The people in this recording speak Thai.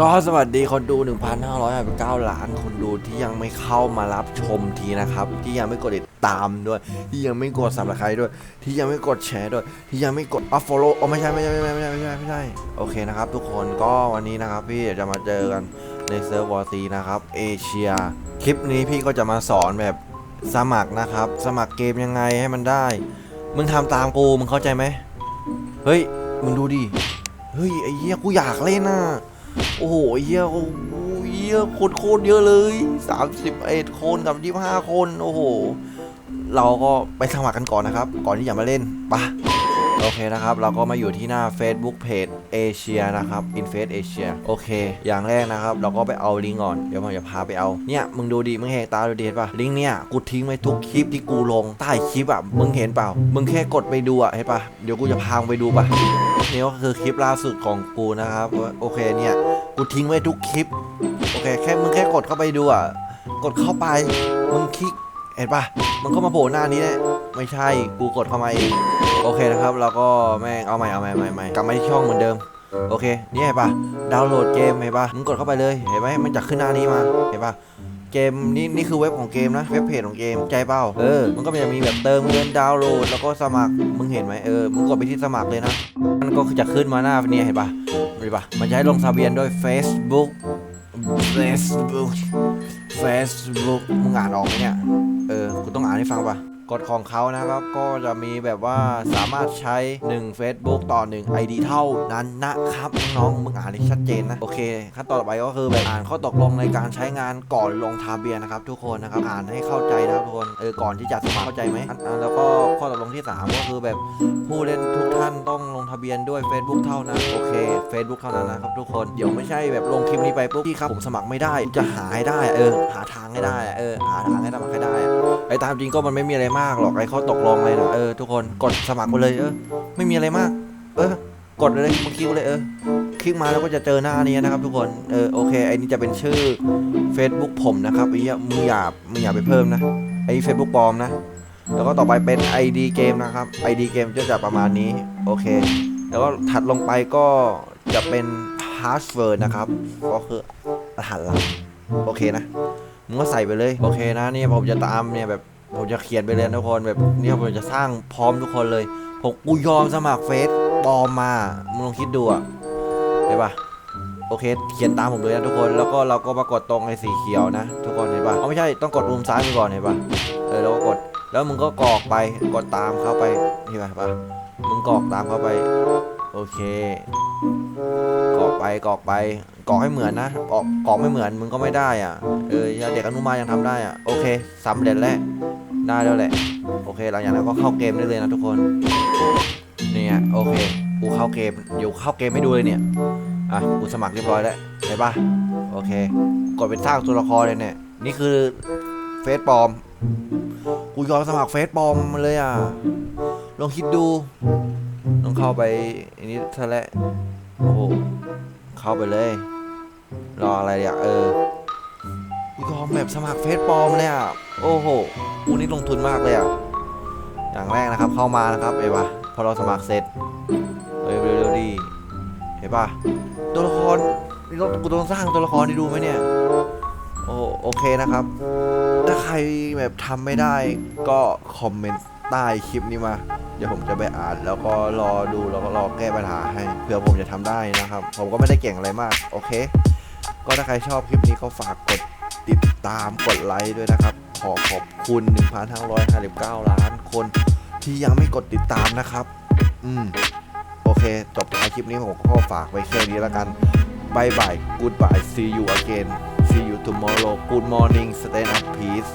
ก็สวัสดีคนดู 1,559 ล้าน คนดูที่ยังไม่เข้ามารับชมทีนะครับ ที่ยังไม่กดติดตามด้วย ที่ยังไม่กดสับสไครด้วย ที่ยังไม่กดแชร์ด้วย ที่ยังไม่กดอัฟโฟโล่โอ้ไม่ใช่ไม่ใช่ไม่ใช่ไม่ใช่ไม่ใช่ไม่ใช่โอเคนะครับทุกคนก็วันนี้นะครับ พี่จะมาเจอกันในเซิร์ฟวอร์ซีนะครับเอเชียคลิปนี้พี่ก็จะมาสอนแบบสมัครนะครับ สมัครเกมยังไงให้มันได้ มึงทำตามกูมึงเข้าใจไหมเฮ้ยมึงดูดิเฮ้ยไอ้เหี้ยกูอยากเล่นน่ะ โอ้โหเหี้ยโอ้โหเยโคตรโคตรเยอะเลย31คนกับ25คน โอ้โห เราก็ไปสมัครกันก่อนนะครับ ก่อนที่จะมาเล่นปะ โอเคนะครับ เราก็มาอยู่ที่หน้า Facebook Page Asia นะครับ Inface Asia โอเค อย่างแรกนะครับ เราก็ไปเอาลิงก์ก่อน เดี๋ยวผมจะพาไปเอา เนี่ย มึงดูดิ มึงเห็นตาดูดิเห็นปะลิงก์เนี่ย กูทิ้งไว้ทุกคลิปที่กูลง ใต้คลิปอะ มึงเห็นเปล่า มึงแค่กดไปดูอะ เห็นป่ะ เดี๋ยวกูจะพาไปดูป่ะนี่ก็คือคลิปล่าสุดของกูนะครับ โอเคเนี่ย กูทิ้งไว้ทุกคลิป โอเค แค่มึงแค่กดเข้าไปดูอะ กดเข้าไป มึงคลิก เห็นปะมันก็มาโผล่หน้านี้แหละไม่ใช่กูกดเข้ามาเองโอเคนะครับเราก็แม่งเอาใหม่เอาใหม่ใหม่ใหม่กลับมาที่ช่องเหมือนเดิม โอเคนี่เห็นปะดาวน์โหลดเกมเห็นปะมึงกดเข้าไปเลยเห็นไหมมันจะขึ้นหน้านี้มาเห็นปะเกมนี่นี่คือเว็บของเกมนะเว็บเพจของเกมใจเปล่าเออมันก็จะมีแบบเติมเงินดาวน์โหลดแล้วก็สมัครมึงเห็นไหมเออมึงกดไปที่สมัครเลยนะมันก็จะขึ้นมาหน้าเนี่ยเห็นปะเห็นปะมันจะให้ลงทะเบียนด้วย Facebook Facebook Facebook มึงอ่านออกไหมเนี่ย เออ กูต้องอ่านให้ฟังปะ กฎของเขานะครับก็จะมีแบบว่าสามารถใช้ 1 Facebook ต่อ 1 ID เท่านั้นนะครับน้องๆมึงอ่านให้ชัดเจนนะ โอเค ขั้นตอนต่อไปก็คือแบบอ่านข้อตกลงในการใช้งานก่อนลงทะเบียนนะครับ ทุกคนนะครับอ่านให้เข้าใจนะครับทุกคนเออก่อนที่จะสมัครเข้าใจไหมอันอะแล้วก็ข้อตกลงที่ 3 ก็คือแบบผู้เล่นทุกท่านต้องลงทะเบียนด้วย Facebook เท่านั้นโอเค Facebook เท่านั้นนะครับทุกคนเดี๋ยวไม่ใช่แบบลงคลิปนี้ไปปุ๊บพี่ครับผมสมัครไม่ได้จะหาให้ได้เออหาทางให้ได้เออหาทางให้สมัครให้ได้ไอ้ตามจริงก็มันไม่มีอะไรมากหรอกไอ้ข้อตกลงเลยนะเออทุกคนกดสมัครไปเลยเออไม่มีอะไรมาก เออกดเลยมึงคลิกเลยเออคลิกมาแล้วก็จะเจอหน้านี้นะครับ ทุกคนเออโอเคไอ้นี่จะเป็นชื่อ Facebook ผมนะครับไอ้เหี้ยมึงอย่ามึงอย่าไปเพิ่มนะไอ้ Facebook ปลอมนะ แล้วก็ต่อไปเป็น ID เกมนะครับ ID เกมจะจะประมาณนี้โอเค แล้วก็ถัดลงไปก็จะเป็น password นะครับ ก็คือรหัสลับโอเคนะมึงก็ใส่ไปเลย โอเคนะนี่ผมจะตามเนี่ยแบบ ผมจะเขียนไปเลยทุกคนแบบเนี่ยผมจะสร้างพร้อมทุกคนเลย ผมกูยอมสมัครเฟซปลอมมามึงลองคิดดูอะเห็นปะโอเค เขียนตามผมเลยนะทุกคน แล้วก็เราก็มากดตรงไอ้สีเขียวนะ ทุกคนเห็นปะเอาไม่ใช่ต้องกดมุมซ้ายไปก่อนเห็นปะเออแล้วก็กด แล้วมึงก็กรอกไป กดตามเข้าไปเห็นปะปะมึงกรอกตามเข้าไป โอเค กรอกไปกรอกไป กรอกให้เหมือนนะออกกรอกไม่เหมือนมึงก็ไม่ได้อะเออเด็กอนุบาลยังทำได้อะโอเคสำเร็จแล้วได้แล้วแหละ โอเคหลังจากนั้นก็เข้าเกมได้เลยนะทุกคนเนี่ยโอเคกูเข้าเกมอยู่เข้าเกมให้ดูเลยเนี่ยอะกูสมัครเรียบร้อยแล้วเห็นปะโอเค กดเป็นสร้างตัวละครเลยเนี่ยนี่คือเฟซปลอมกูยอมสมัครเฟซปลอมมาเลยอะลองคิดดูต้องเข้าไปอันนี้ซะแล้วโอ้โหเข้าไปเลย รออะไรอะเออกูยอมแบบสมัครเฟซปลอมเลยอะโอ้โหกูนี่ลงทุนมากเลยอะอย่างแรกนะครับเข้ามานะครับเอ้ปะพอเราสมัครเสร็จเฮ้ยเร็วๆดีเห็นปะตัวละครนี่เรากูต้องสร้างตัวละครที่ดูไหมเนี่ยโอ้โอเคนะครับ ถ้าใครแบบทำไม่ได้ก็คอมเมนต์ใต้คลิปนี้มา เดี๋ยวผมจะไปอ่านแล้วก็รอดูแล้วก็รอแก้ปัญหาให้เผื่อผมจะทำได้นะครับ ผมก็ไม่ได้เก่งอะไรมาก โอเค ก็ถ้าใครชอบคลิปนี้ก็ฝากกดติดตามกดไลค์ด้วยนะครับ ขอขอบคุณ 1,559 ล้านคนที่ยังไม่กดติดตามนะครับ อืม โอเค จบท้ายคลิปนี้ผมก็ฝากไว้แค่นี้แล้วกันบายบาย goodbye see you again see you tomorrow good morning stay up peace